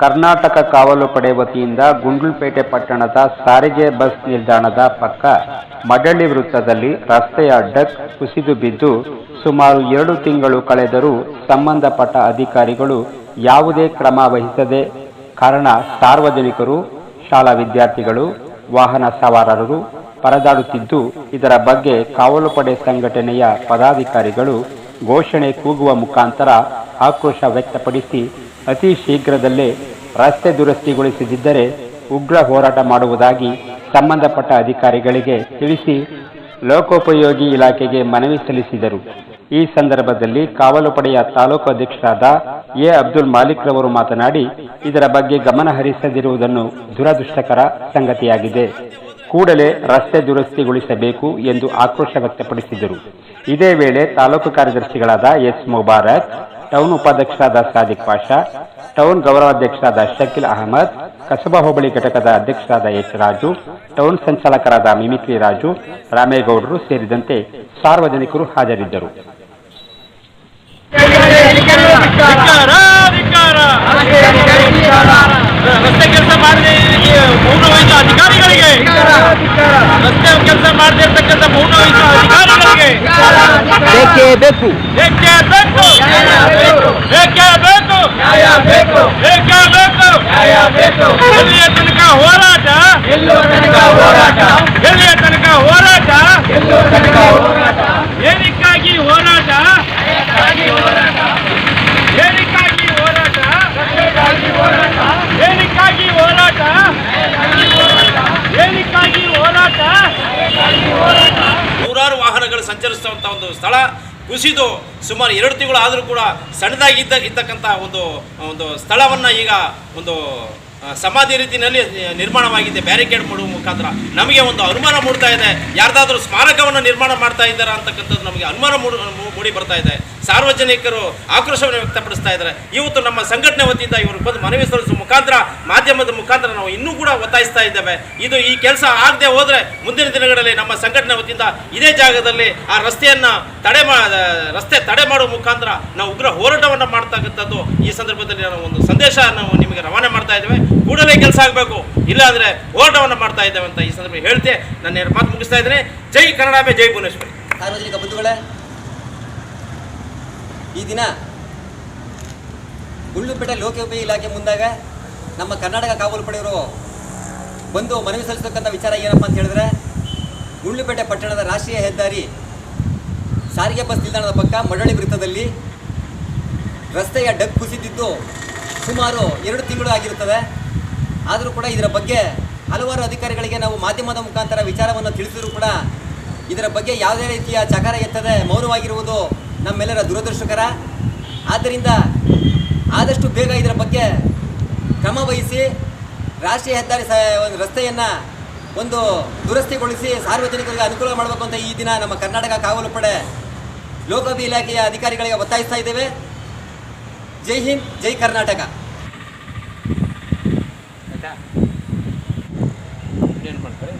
ಕರ್ನಾಟಕ ಕಾವಲು ಪಡೆ ವತಿಯಿಂದ ಗುಂಡ್ಲುಪೇಟೆ ಪಟ್ಟಣದ ಸಾರಿಗೆ ಬಸ್ ನಿಲ್ದಾಣದ ಪಕ್ಕ ಮಡಳ್ಳಿ ವೃತ್ತದಲ್ಲಿ ರಸ್ತೆಯ ಡಕ್ ಕುಸಿದು ಬಿದ್ದು ಸುಮಾರು ಎರಡು ತಿಂಗಳು ಕಳೆದರೂ ಸಂಬಂಧಪಟ್ಟ ಅಧಿಕಾರಿಗಳು ಯಾವುದೇ ಕ್ರಮ ವಹಿಸದೆ ಕಾರಣ ಸಾರ್ವಜನಿಕರು, ಶಾಲಾ ವಿದ್ಯಾರ್ಥಿಗಳು, ವಾಹನ ಸವಾರರು ಪರದಾಡುತ್ತಿದ್ದು, ಇದರ ಬಗ್ಗೆ ಕಾವಲು ಪಡೆ ಸಂಘಟನೆಯ ಪದಾಧಿಕಾರಿಗಳು ಘೋಷಣೆ ಕೂಗುವ ಮುಖಾಂತರ ಆಕ್ರೋಶ ವ್ಯಕ್ತಪಡಿಸಿ ಅತಿ ಶೀಘ್ರದಲ್ಲೇ ರಸ್ತೆ ದುರಸ್ತಿಗೊಳಿಸದಿದ್ದರೆ ಉಗ್ರ ಹೋರಾಟ ಮಾಡುವುದಾಗಿ ಸಂಬಂಧಪಟ್ಟ ಅಧಿಕಾರಿಗಳಿಗೆ ತಿಳಿಸಿ ಲೋಕೋಪಯೋಗಿ ಇಲಾಖೆಗೆ ಮನವಿ ಸಲ್ಲಿಸಿದರು. ಈ ಸಂದರ್ಭದಲ್ಲಿ ಕಾವಲು ಪಡೆಯ ತಾಲೂಕು ಅಧ್ಯಕ್ಷರಾದ ಎ. ಅಬ್ದುಲ್ ಮಾಲಿಕ್ ರವರು ಮಾತನಾಡಿ, ಇದರ ಬಗ್ಗೆ ಗಮನ ಹರಿಸದಿರುವುದನ್ನು ದುರದೃಷ್ಟಕರ ಸಂಗತಿಯಾಗಿದೆ. ಕೂಡಲೇ ರಸ್ತೆ ದುರಸ್ತಿಗೊಳಿಸಬೇಕು ಎಂದು ಆಕ್ರೋಶ ವ್ಯಕ್ತಪಡಿಸಿದರು. ಇದೇ ವೇಳೆ ತಾಲೂಕು ಕಾರ್ಯದರ್ಶಿಗಳಾದ ಎಸ್. ಮುಬಾರಕ್ ಟೌನ್ ಉಪಾಧ್ಯಕ್ಷರಾದ ಸಾದಿಕ್ ಪಾಷಾ, ಟೌನ್ ಗೌರವಾಧ್ಯಕ್ಷರಾದ ಶಕೀಲ್ ಅಹಮದ್, ಕಸಬಾ ಹೋಬಳಿ ಘಟಕದ ಅಧ್ಯಕ್ಷರಾದ ಎಚ್ ರಾಜು, ಟೌನ್ ಸಂಚಾಲಕರಾದ ಮಿಮಿಕ್ರಿ ರಾಜು, ರಾಮೇಗೌಡರು ಸೇರಿದಂತೆ ಸಾರ್ವಜನಿಕರು ಹಾಜರಿದ್ದರು. ರಸ್ತೆ ಕೆಲಸ ಮಾಡದೆ ಇರ್ತಕ್ಕಂಥ ಮೌನ ವಹಿಸುವ ಸಂಚರಿಸುವಂಥ ಒಂದು ಸ್ಥಳ. ಕುಸಿದು ಸುಮಾರು ಎರಡು ತಿಂಗಳು ಆದರೂ ಕೂಡ ಸಣ್ಣದಾಗಿದ್ದ ಇರ್ತಕ್ಕಂಥ ಒಂದು ಒಂದು ಸ್ಥಳವನ್ನು ಈಗ ಒಂದು ಸಮಾಧಿ ರೀತಿಯಲ್ಲಿ ನಿರ್ಮಾಣವಾಗಿದೆ. ಬ್ಯಾರಿಕೇಡ್ ಮಾಡುವ ಮುಖಾಂತರ ನಮಗೆ ಒಂದು ಅನುಮಾನ ಮೂಡ್ತಾ ಇದೆ. ಯಾರ್ದಾದ್ರೂ ಸ್ಮಾರಕವನ್ನು ನಿರ್ಮಾಣ ಮಾಡ್ತಾ ಇದ್ದಾರೆ ಅಂತಕ್ಕಂಥದ್ದು ನಮಗೆ ಅನುಮಾನ ಮೂಡು ಬರ್ತಾ ಇದೆ. ಸಾರ್ವಜನಿಕರು ಆಕ್ರೋಶವನ್ನು ವ್ಯಕ್ತಪಡಿಸ್ತಾ ಇದ್ದಾರೆ. ಇವತ್ತು ನಮ್ಮ ಸಂಘಟನೆ ವತಿಯಿಂದ ಇವರು ಬಂದು ಮನವಿ ಸಲ್ಲಿಸುವ ಮುಖಾಂತರ, ಮಾಧ್ಯಮದ ಮುಖಾಂತರ ನಾವು ಇನ್ನೂ ಕೂಡ ಒತ್ತಾಯಿಸ್ತಾ ಇದ್ದೇವೆ. ಇದು ಈ ಕೆಲಸ ಆಗದೆ ಹೋದರೆ ಮುಂದಿನ ದಿನಗಳಲ್ಲಿ ನಮ್ಮ ಸಂಘಟನೆ ವತಿಯಿಂದ ಇದೇ ಜಾಗದಲ್ಲಿ ಆ ರಸ್ತೆಯನ್ನ ತಡೆ ಮಾ ರಸ್ತೆ ತಡೆ ಮಾಡುವ ಮುಖಾಂತರ ನಾವು ಉಗ್ರ ಹೋರಾಟವನ್ನು ಮಾಡ್ತಕ್ಕಂಥದ್ದು ಈ ಸಂದರ್ಭದಲ್ಲಿ ನಾವು ಒಂದು ಸಂದೇಶ ನಾವು ನಿಮಗೆ ರವಾನೆ ಮಾಡ್ತಾ ಇದ್ದೇವೆ. ಕೂಡಲೇ ಕೆಲಸ ಆಗಬೇಕು. ಇಲ್ಲಾಂದ್ರೆ ಹೋರಾಟವನ್ನು ಮಾಡ್ತಾ ಇದ್ದೇವೆ ಅಂತ ಈ ಸಂದರ್ಭ ಹೇಳ್ತೆ. ನನ್ನ ಮಾತು ಮುಗಿಸ್ತಾ ಇದ್ದೇನೆ. ಜೈ ಕನ್ನಡಾಂಬೆ ಜೈ ಭುವನೇಶ್ವರಿ. ಸಾರ್ವಜನಿಕ ಬಂಧುಗಳೇ, ಈ ದಿನ ಗುಳ್ಳುಪೇಟೆ ಲೋಕೋಪಯೋಗಿ ಇಲಾಖೆ ಮುಂದಾಗ ನಮ್ಮ ಕರ್ನಾಟಕ ಕಾವಲು ಪಡೆಯವರು ಬಂದು ಮನವಿ ಸಲ್ಲಿಸ್ತಕ್ಕಂಥ ವಿಚಾರ ಏನಪ್ಪ ಅಂತ ಹೇಳಿದ್ರೆ, ಗುಳ್ಳುಪೇಟೆ ಪಟ್ಟಣದ ರಾಷ್ಟ್ರೀಯ ಹೆದ್ದಾರಿ ಸಾರಿಗೆ ಬಸ್ ನಿಲ್ದಾಣದ ಪಕ್ಕ ಮಡಳಿ ವೃತ್ತದಲ್ಲಿ ರಸ್ತೆಯ ಡಗ್ ಕುಸಿದಿದ್ದು ಸುಮಾರು ಎರಡು ತಿಂಗಳು ಆಗಿರುತ್ತದೆ. ಆದರೂ ಕೂಡ ಇದರ ಬಗ್ಗೆ ಹಲವಾರು ಅಧಿಕಾರಿಗಳಿಗೆ ನಾವು ಮಾಧ್ಯಮದ ಮುಖಾಂತರ ವಿಚಾರವನ್ನು ತಿಳಿಸಿದರೂ ಕೂಡ ಇದರ ಬಗ್ಗೆ ಯಾವುದೇ ರೀತಿಯ ಚಕಾರ ಎತ್ತದೆ ಮೌನವಾಗಿರುವುದು ನಮ್ಮೆಲ್ಲರ ದುರದೃಷ್ಟಕರ. ಆದ್ದರಿಂದ ಆದಷ್ಟು ಬೇಗ ಇದರ ಬಗ್ಗೆ ಕ್ರಮ ವಹಿಸಿ ರಾಷ್ಟ್ರೀಯ ಹೆದ್ದಾರಿ ಸ ಒಂದು ರಸ್ತೆಯನ್ನು ಒಂದು ದುರಸ್ತಿಗೊಳಿಸಿ ಸಾರ್ವಜನಿಕರಿಗೆ ಅನುಕೂಲ ಮಾಡಬೇಕು ಅಂತ ಈ ದಿನ ನಮ್ಮ ಕರ್ನಾಟಕ ಕಾವಲು ಪಡೆ ಲೋಕಾಭಿ ಇಲಾಖೆಯ ಅಧಿಕಾರಿಗಳಿಗೆ ಒತ್ತಾಯಿಸ್ತಾ ಇದ್ದೇವೆ. ಜೈ ಹಿಂದ್, ಜೈ ಕರ್ನಾಟಕ. ಏನು ಮಾಡ್ತಾರೆ?